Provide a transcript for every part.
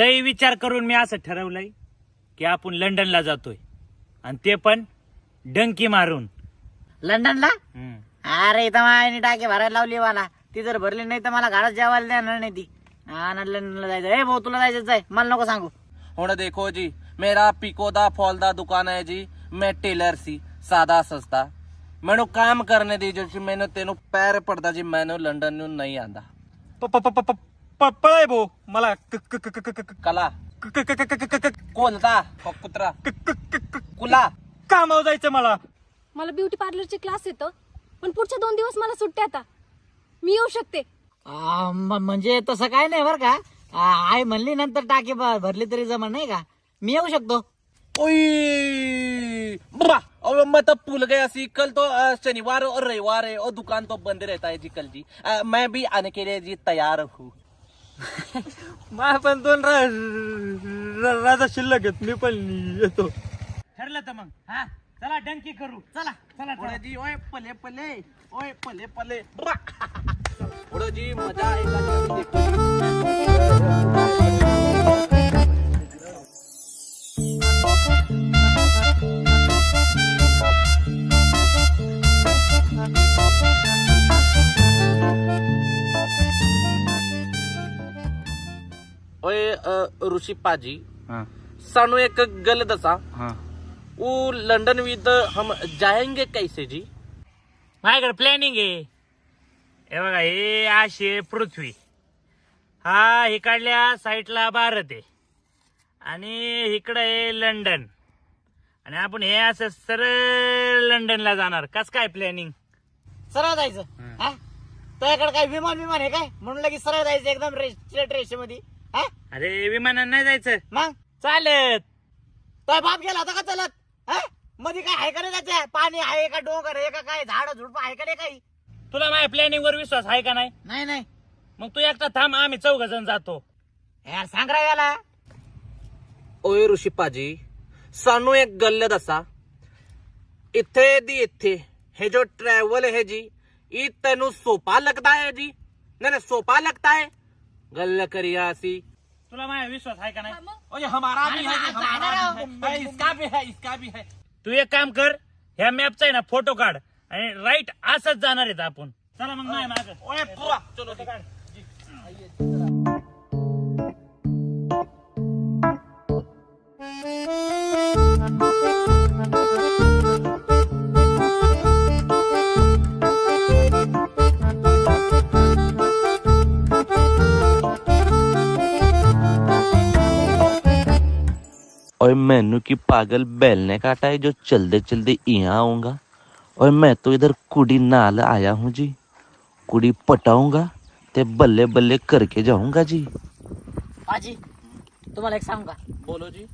लय विचार करून मी असं ठरवलंय की आपण लंडनला जातोय आणि ते पण डंकी मारून लंडनला हम्म. अरे इथं मायाने टाके भरायला लावली मला ती जर भरली नाही तर मला घरात जेवायला देणार नाही ती हा ना लंडनला जायचं ए भाऊ तुला जायचं जाय मला नको सांगू ਹੁਣ देखो जी मेरा पिको दा फॉल दा दुकान है जी मैं टेलर सी सादा सस्ता ਮੈਨੂੰ ਕੰਮ ਕਰਨੇ ਦੀ ਜੋ ਜੀ ਮੈਨੂੰ ਤੈਨੂੰ ਪੈਰ ਪੜਦਾ ਜੀ ਮੈਨੂੰ ਲੰਡਨ ਨੂੰ ਨਹੀਂ ਆਂਦਾ प- प- प- प- प- पळय भाऊ मला क- क- क- क- क- क- कला क- क- क- क- क- क- कोणता क- कुत्रा क- क- क- क- कुला कामावर जायचं मला मला ब्युटी पार्लरचे क्लास येतं पण पुढच्या दोन दिवस मला सुट्ट्या आता मी येऊ शकते आ, म- म्हणजे तसं काय नाही बरं का आ, आई म्हणली नंतर टाके भ- भरली तरी जमा नाही का मी येऊ शकतो ओए ब्रा और मैं तो भूल गया सी कल तो अ, शनिवार और रविवार है और दुकान तो बंद रहता है जी कल जी अ, मैं भी आने के लिए जी तैयार हूँ मला पण दोन राजा शिल्लक आहेत मी पण येतो. ठरलं तर मग. हा? चला डंकी करू. चला चला ओए जी ओए पले पले. ओए पले पले. ब्रा ओए जी मजा ओय ऋषी पाजी सानू एक गलदसा उ लंडन विद हम जायंगे कैसे जी? माझ्याकडे प्लॅनिंग आहे. हे बघा हे आशे पृथ्वी. हा इकडल्या साईडला भारत आहे. आणि इकडं आहे लंडन. आणि आपण हे असं सरळ लंडनला जाणार. कस काय प्लॅनिंग सरळ जायचं हा? त्याकडे काय विमान विमान आहे काय? म्हणून लगेच सरळ जायचं एकदम रेस रेषेमध्ये. अरे विमानानं नाही जायचं. मग? चालत तो बाप गेला होता का चालत? हा? मध्ये काय आहे का नाही त्याच्या? पाणी आहे का डोंगर आहे का काय? झाड झुडप आहे का नाही काही? तुला माझ्या प्लॅनिंग वर विश्वास आहे का नाही? नाही नाही. मग तू एकटा थांब आम्ही चौघ जण जातो यार सांग रा याला. ओय ऋषिपाजी सानू एक गल्लत असा. इथे दी इथे. हे जो ट्रॅव्हल आहे जी इथे सोपा लगता है जी. नाही नाही सोपा लगता है गल्ल करियासी तुला माझा विश्वास आहे का नाही? हमारा भी है इसका भी है इसका भी है। तू एक काम कर ह्या मॅपचा आहे ना फोटो काढ. आणि राईट असंच जाणार आहेत आपण. चला मग नाही और मैनू की पागल बैल ने काटा है जो चलते चलते यहाँ आऊंगा। और मैं तो इधर कुड़ी नाल आया हूँ जी। कुड़ी पटाऊंगा ते बल्ले बल्ले करके जाऊंगा जी। पाजी तुम्हाला एक सांगू। का बोलो जी।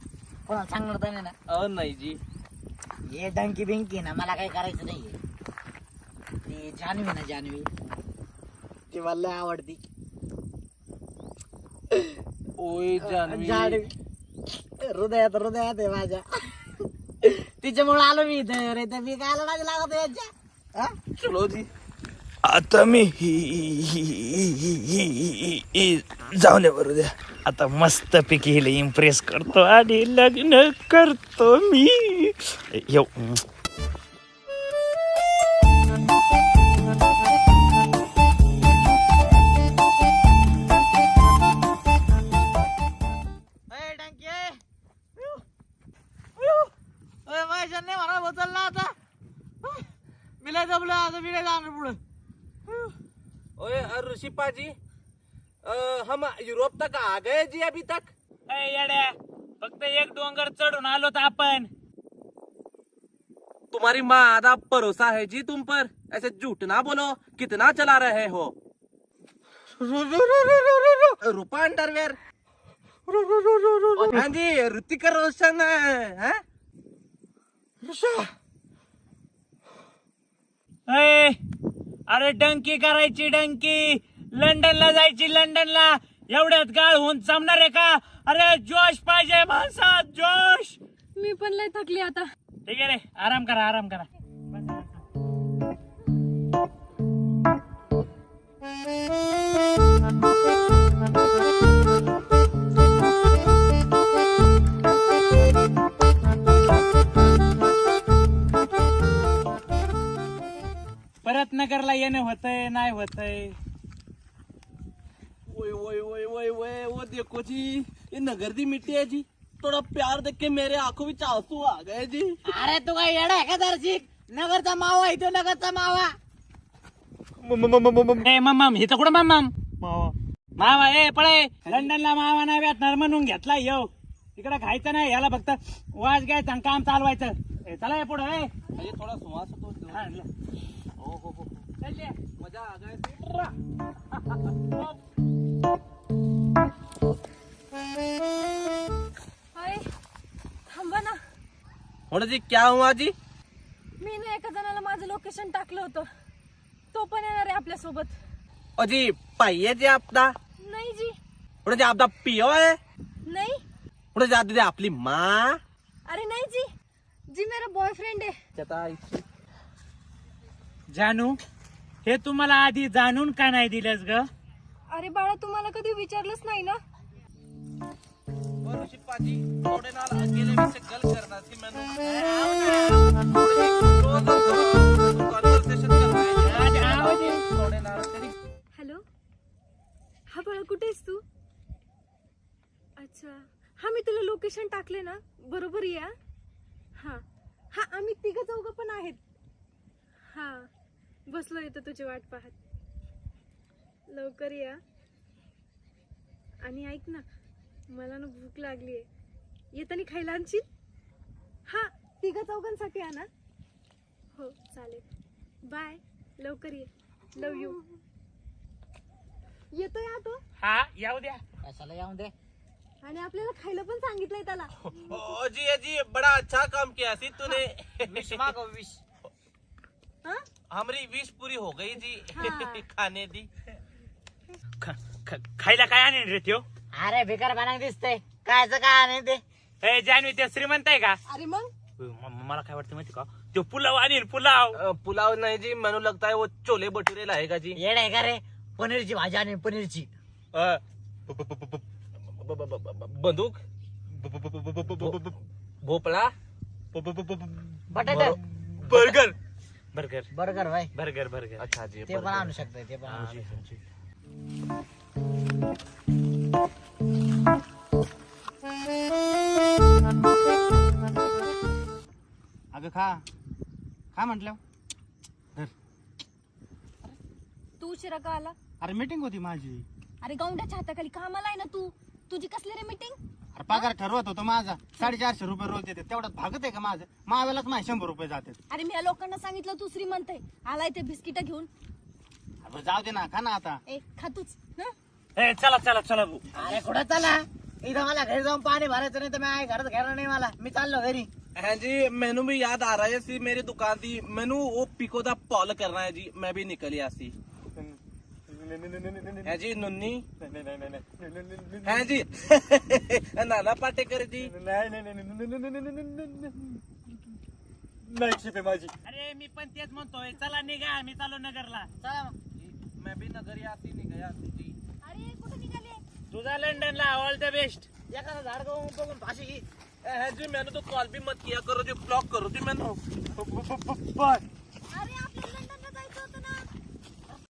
कोणाला सांगणार तर नाही ना? अ नहीं जी। ये डंकी बिंकी ना मला काही करायचं नाहीये. ती जान्हवी ना जान्हवी. ती मला आवडती. ओए जानवी जान्हवी. हृदयात हृदयात आहे माझ्या. तिच्यामुळे आलो मी इथं. रे तर मी काय लाज लागत याच्या? हा? चलो जी आता मी जाऊन दे बरं द्या. आता मस्त पैकी हिला इम्प्रेस करतो आणि लग्न करतो मी. येऊ नाही म्हणा बदलला आता. मी लय जमलं आता मी नाही जाणार पुढे. ओए अ, ऋषि पाजी अ, हम यूरोप तक आ गए जी अभी तक? येड्या फक्त एक डोंगर चढून आलो तर आपण. तुम्हारी माँ आधा भरोसा है जी तुम पर। ऐसे झूठ ना बोलो कितना चला रहे हो? रूपा अंडरवेयर हाँ जी ऋतिक रोशन है? ए, अरे डंकी करायची डंकी. लंडनला जायची लंडनला. एवढ्यात गाळ होऊन जमणार आहे का? अरे जोश पाहिजे माणसात जोश. मी पण लय थकली आता. ठीक आहे रे आराम करा आराम करा. नाही होतंय? ओए ओए ओए ओए ओए वो देखो जी ये नगर दी मिट्टी है जी। थोड़ा प्यार देख के मेरे आंखों में आंसू आ गए जी। अरे तू काय येडा आहे का दर्शिक नगरचा मावा तो नगरचा मावा. ए मम्मम इथं कुठं मम्मम मावा. ए पळे लंडनला मावा नाही भेटणार म्हणून घेतला येऊ इकडे खायचं नाही याला फक्त वाज घ्यायचं आणि काम चालवायचं. ए, चला पुढे ए. ये थोड़ा सुहास तो दो। हा, हो हो. मजा आ गया जी अय थांबा ना. जी क्या हुआ जी मी ना एका जणाला माझं लोकेशन टाकलं होतं. तो पण येणार आहे आपल्यासोबत ओ जी पाइये जी आपदा? नाही जी. होना जी आपदा पियो है नाही. होना जी आपली माँ? अरे नाही जी. जी मेरा बॉयफ्रेंड आहे. चता जानू हे तुम्हाला आधी जाणून का नाही दिलंस ग? अरे बाळा तुम्हाला कधी विचारलंच नाही ना? पाजी थोड़े नाल अकेले में से गल करना सी मैंने कन्वर्सेशन करना है। थोड़े नाल तेरी हॅलो? हा बाळा कुठे आहेस तू? अच्छा. हा मी तुला लोकेशन टाकले ना. बरोबर या. हा. हा आम्ही तिघ चौघ पण आहेत. हा. बसलो इथं तुझी वाट पाहत. लवकर या. आणि ऐक ना मला ना भूक लागली आहे येताना खायला आणशील? हा तिघ चौघांसाठी आणा. हो चालेल. बाय लवकर ये. लव यू येतोय हा तो? हा येऊ द्या. कशाला येऊन दे? आणि आपल्याला खायला पण सांगितलंय त्याला. ओ जी जी बड़ा अच्छा काम किया सी तूने. विष मागव विष हा? हमारी विश पूरी हो गई जी हाँ। खाने दी ख- ख- खायला काय आणेल रे त्यो अरे भिकार बनाक दिसते कायचं काय नाही ते ए जानवी ते श्रीमंत आहे का अरे मग म- म- मला काय वाटतं माहिती का तो पुलाव आणील पुलाव अ, पुलाव नहीं जी मैंने लगता है वो छोले भटूरे लाएगा जी येड आहे का रे पनीरची भाजी आणि पनीरची अ, ब- ब- ब- ब- ब- ब- ब- ब- बंदूक ब- ब- भोपळा बटाटा बर्गर बर्गर. बर्गर भाई. Burger burger. अच्छा जी ते पण आणू ते पण आणू अगं खा. खा म्हटलं. तू उशिरा का आला? अरे मीटिंग होती माझी. अरे गौंड्याच्या हाताखाली कामाला आहे ना तू? तुझी कसली रे मीटिंग अरे पगार ठरवत होतो माझा. साडेचारशे रुपये रोज देते तेवढ्यात भागत आहे का माझं? मावेलाच माझे शंभर रुपये जाते अरे मी या लोकांना सांगितलं तू श्रीमंत आहे आलाय ते बिस्किट घेऊन. अरे जाऊ दे ना खा ना आता. ए खातूच हं? ए चला चला चला भाऊ. अरे कुठं चला? इथं मला घरी जाऊन पाणी भरायचं नाही तर मी आहे घरात घेणार नाही मला. मी चाललो घरी. हाँ जी मैनू भी याद आ रहा है सी मेरी दुकान थी. मैनू वो पिको दा पॉल करना है जी मैं भी निकल गया सी. है जी नुन्नी है जी नाना पाटेकर जी नाईट शिप आहे माझी अरे मी पण तेच म्हणतोय चला निघा मी चालू नगरला चला मग. मैं भी नगर नहीं गया सी जी अरे कुठे निघाले तुझा लंडनला ऑल द बेस्ट एखादं झाड गहू बघून फाशी घे है जी मैंने तो कॉल भी मत किया करो जी ब्लॉक करो जी मैंने अरे आपल्या